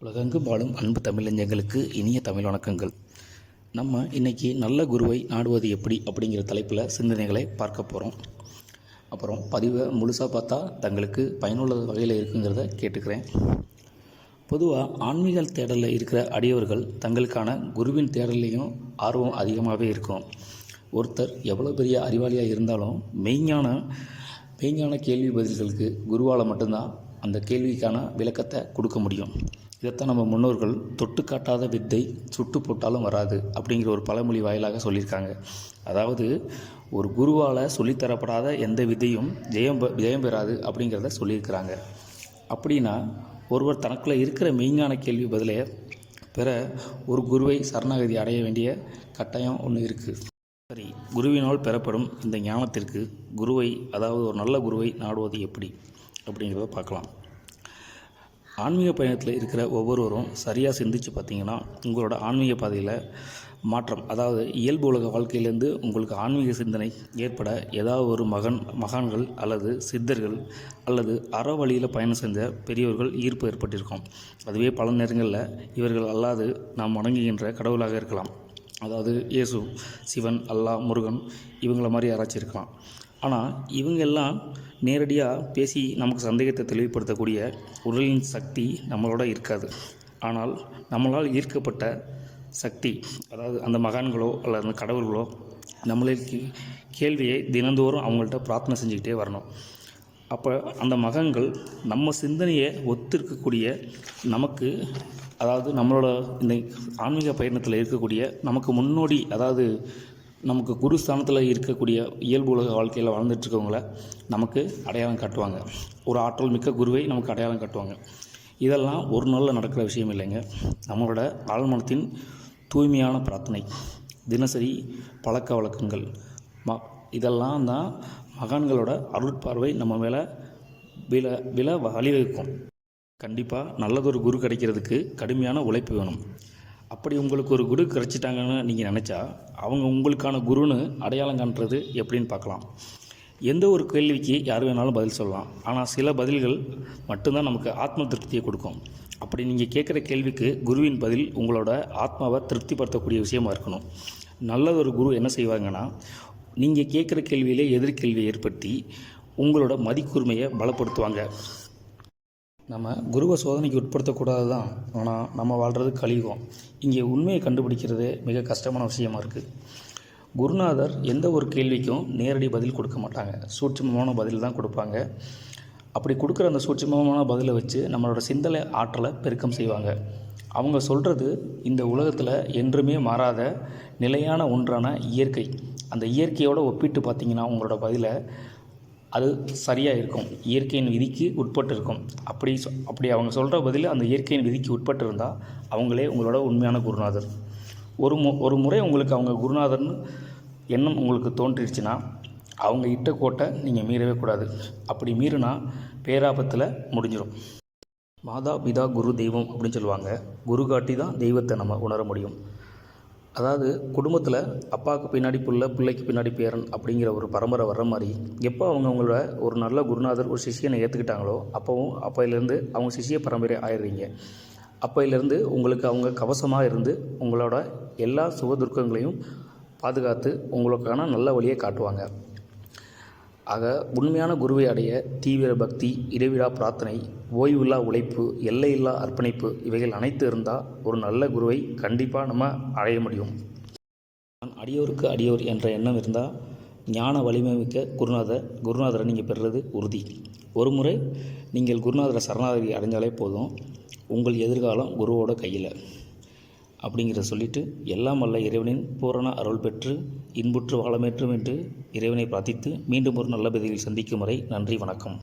உலகெங்கும் வாழும் அன்பு தமிழஞ்சங்களுக்கு இனிய தமிழ் வணக்கங்கள். நம்ம இன்றைக்கி நல்ல குருவை நாடுவது எப்படி அப்படிங்கிற தலைப்பில் சிந்தனைகளை பார்க்க போகிறோம் அப்புறம் பதிவை முழுசாக பார்த்தா தங்களுக்கு பயனுள்ள வகையில் இருக்குங்கிறத கேட்டுக்கிறேன். பொதுவாக ஆன்மீக தேடலில் இருக்கிற அடியவர்கள் தங்களுக்கான குருவின் தேடலையும் ஆர்வம் அதிகமாகவே இருக்கும். ஒருத்தர் எவ்வளோ பெரிய அறிவாளியாக இருந்தாலும் மெய்ஞான மெய்ஞான கேள்வி பதில்களுக்கு குருவால் மட்டும்தான் அந்த கேள்விக்கான விளக்கத்தை கொடுக்க முடியும். இதைத்தான் நம்ம முன்னோர்கள் தொட்டு காட்டாத வித்தை சுட்டு போட்டாலும் வராது அப்படிங்கிற ஒரு பழமொழி வாயிலாக சொல்லியிருக்காங்க. அதாவது ஒரு குருவால் சொல்லித்தரப்படாத எந்த விதையும் ஜெயம் பெ- ஜெயம் பெறாது அப்படிங்கிறத சொல்லியிருக்கிறாங்க. அப்படின்னா ஒருவர் தனக்குள்ளே இருக்கிற மெய்ஞான கேள்வி பதிலே பெற ஒரு குருவை சரணாகதி அடைய வேண்டிய கட்டாயம் ஒன்று இருக்குது சரி குருவினால் பெறப்படும் இந்த ஞானத்திற்கு குருவை அதாவது ஒரு நல்ல குருவை நாடுவது எப்படி அப்படிங்கிறத பார்க்கலாம். ஆன்மீக பயணத்தில் இருக்கிற ஒவ்வொருவரும் சரியாக சிந்திச்சு பார்த்தீங்கன்னா உங்களோட ஆன்மீக பாதையில் மாற்றம் அதாவது இயல்பு உலக வாழ்க்கையிலேருந்து உங்களுக்கு ஆன்மீக சிந்தனை ஏற்பட ஏதாவது ஒரு மகன் மகான்கள் அல்லது சித்தர்கள் அல்லது அற வழியில் பயணம் செஞ்ச பெரியவர்கள் ஈர்ப்பு ஏற்பட்டிருக்கும். அதுவே பல நேரங்களில் இவர்கள் அல்லாது நாம் வணங்குகின்ற கடவுளாக இருக்கலாம். அதாவது இயேசு சிவன் அல்லாஹ் முருகன் இவங்கள மாதிரி யாராச்சும் இருக்கலாம். ஆனால் இவங்க எல்லாம் நேரடியாக பேசி நமக்கு சந்தேகத்தை தெளிவுபடுத்தக்கூடிய உடலின் சக்தி நம்மளோட இருக்காது. ஆனால் நம்மளால் ஈர்க்கப்பட்ட சக்தி அதாவது அந்த மகான்களோ அல்லது அந்த கடவுள்களோ நம்மளுக்கு கேள்வியை தினந்தோறும் அவங்கள்ட்ட பிரார்த்தனை செஞ்சுக்கிட்டே வரணும். அப்போ அந்த மகன்கள் நம்ம சிந்தனையை ஒத்திருக்கக்கூடிய நமக்கு அதாவது நம்மளோட இந்த ஆன்மீக பயணத்தில் இருக்கக்கூடிய நமக்கு முன்னோடி அதாவது நமக்கு குரு ஸ்தானத்தில் இருக்கக்கூடிய இயல்பு உலக வாழ்க்கையில் வாழ்ந்துட்டுருக்கவங்கள நமக்கு அடையாளம் காட்டுவாங்க. ஒரு ஆற்றல் மிக்க குருவை நமக்கு அடையாளம் காட்டுவாங்க. இதெல்லாம் ஒரு நாளில் நடக்கிற விஷயம் இல்லைங்க. நம்மளோட ஆழ்மனத்தின் தூய்மையான பிரார்த்தனை தினசரி பழக்க வழக்கங்கள் ம இதெல்லாம் தான் மகான்களோட அருட்பார்வை நம்ம மேலே வில வில வழிவகுக்கும் கண்டிப்பாக நல்லதொரு குரு கிடைக்கிறதுக்கு கடுமையான உழைப்பு வேணும். அப்படி உங்களுக்கு ஒரு குரு கிடைச்சிட்டாங்கன்னு நீங்கள் நினச்சா அவங்க உங்களுக்கான குருன்னு அடையாளம் காண்றது எப்படின்னு பார்க்கலாம். எந்த ஒரு கேள்விக்கு யார் வேணாலும் பதில் சொல்லலாம். ஆனால் சில பதில்கள் மட்டும்தான் நமக்கு ஆத்ம திருப்தியை கொடுக்கும். அப்படி நீங்கள் கேட்குற கேள்விக்கு குருவின் பதில் உங்களோட ஆத்மாவை திருப்திப்படுத்தக்கூடிய விஷயமா இருக்கணும். நல்ல ஒரு குரு என்ன செய்வாங்கன்னா நீங்கள் கேட்குற கேள்வியிலே எதிர்கேள்வியை ஏற்படுத்தி உங்களோட மதிக்குரிமையை பலப்படுத்துவாங்க. நம்ம குருவை சோதனைக்கு உட்படுத்தக்கூடாது தான் ஆனால் நம்ம வாழ்கிறது கலியுகம். இங்கே உண்மையை கண்டுபிடிக்கிறது மிக கஷ்டமான விஷயமா இருக்குது குருநாதர் எந்த ஒரு கேள்விக்கும் நேரடி பதில் கொடுக்க மாட்டாங்க. சூட்சமமான பதில் தான் கொடுப்பாங்க. அப்படி கொடுக்குற அந்த சூட்சமமான பதிலை வச்சு நம்மளோட சிந்தனை ஆற்றலை பெருக்கம் செய்வாங்க. அவங்க சொல்கிறது இந்த உலகத்தில் என்றுமே மாறாத நிலையான ஒன்றான இயற்கை. அந்த இயற்கையோட ஒப்பிட்டு பார்த்தீங்கன்னா உங்களோட பதிலை அது சரியாக இருக்கும். இயற்கையின் விதிக்கு உட்பட்டு இருக்கும் அப்படி சொ- அப்படி அவங்க சொல்கிற பதில் அந்த இயற்கையின் விதிக்கு உட்பட்டு இருந்தால் அவங்களே உங்களோட உண்மையான குருநாதர். ஒரு மு ஒரு முறை உங்களுக்கு அவங்க குருநாதர்னு எண்ணம் உங்களுக்கு தோன்றிடுச்சுன்னா அவங்க இட்ட கோட்டை நீங்கள் மீறவே கூடாது. அப்படி மீறினா பேராபத்தில் முடிஞ்சிடும் மாதா பிதா குரு தெய்வம் அப்படின்னு சொல்லுவாங்க. குரு காட்டி தான் தெய்வத்தை நம்ம உணர முடியும். அதாவது குடும்பத்தில் அப்பாவுக்கு பின்னாடி புள்ள பிள்ளைக்கு பின்னாடி பேரன் அப்படிங்கிற ஒரு பரம்பரை வர்ற மாதிரி எப்போ அவங்க அவங்களோட ஒரு நல்ல குருநாதர் ஒரு சிஷியனை ஏற்றுக்கிட்டாங்களோ அப்போவும் அப்போயிலேருந்து அவங்க சிஷிய பரம்பரை ஆயிடுறீங்க அப்போயிலேருந்து உங்களுக்கு அவங்க கவசமாக இருந்து உங்களோட எல்லா சுக துர்க்கங்களையும் பாதுகாத்து உங்களுக்கான நல்ல வழியை காட்டுவாங்க. ஆக உண்மையான குருவை அடைய தீவிர பக்தி இடைவிடா பிரார்த்தனை ஓய்வில்லா உழைப்பு எல்லையில்லா அர்ப்பணிப்பு இவைகள் அனைத்து இருந்தால் ஒரு நல்ல குருவை கண்டிப்பாக நம்ம அடைய முடியும். நான் அடியோருக்கு அடியோர் என்ற எண்ணம் இருந்தால் ஞான வலிமை மிக்க குருநாதர் குருநாதரை நீங்கள் பெறுறது உறுதி. ஒரு முறை நீங்கள் குருநாதரை சரணாகதி அடைஞ்சாலே போதும். உங்கள் எதிர்காலம் குருவோட கையில். அப்படிங்கிறத சொல்லிட்டு எல்லாம் வல்ல இறைவனின் பூரண அருள் பெற்று இன்புற்று வாழமேற்றும் என்று இறைவனை பிரார்த்தித்து மீண்டும் ஒரு நல்ல பதிவில் சந்திக்கும் வரை நன்றி வணக்கம்.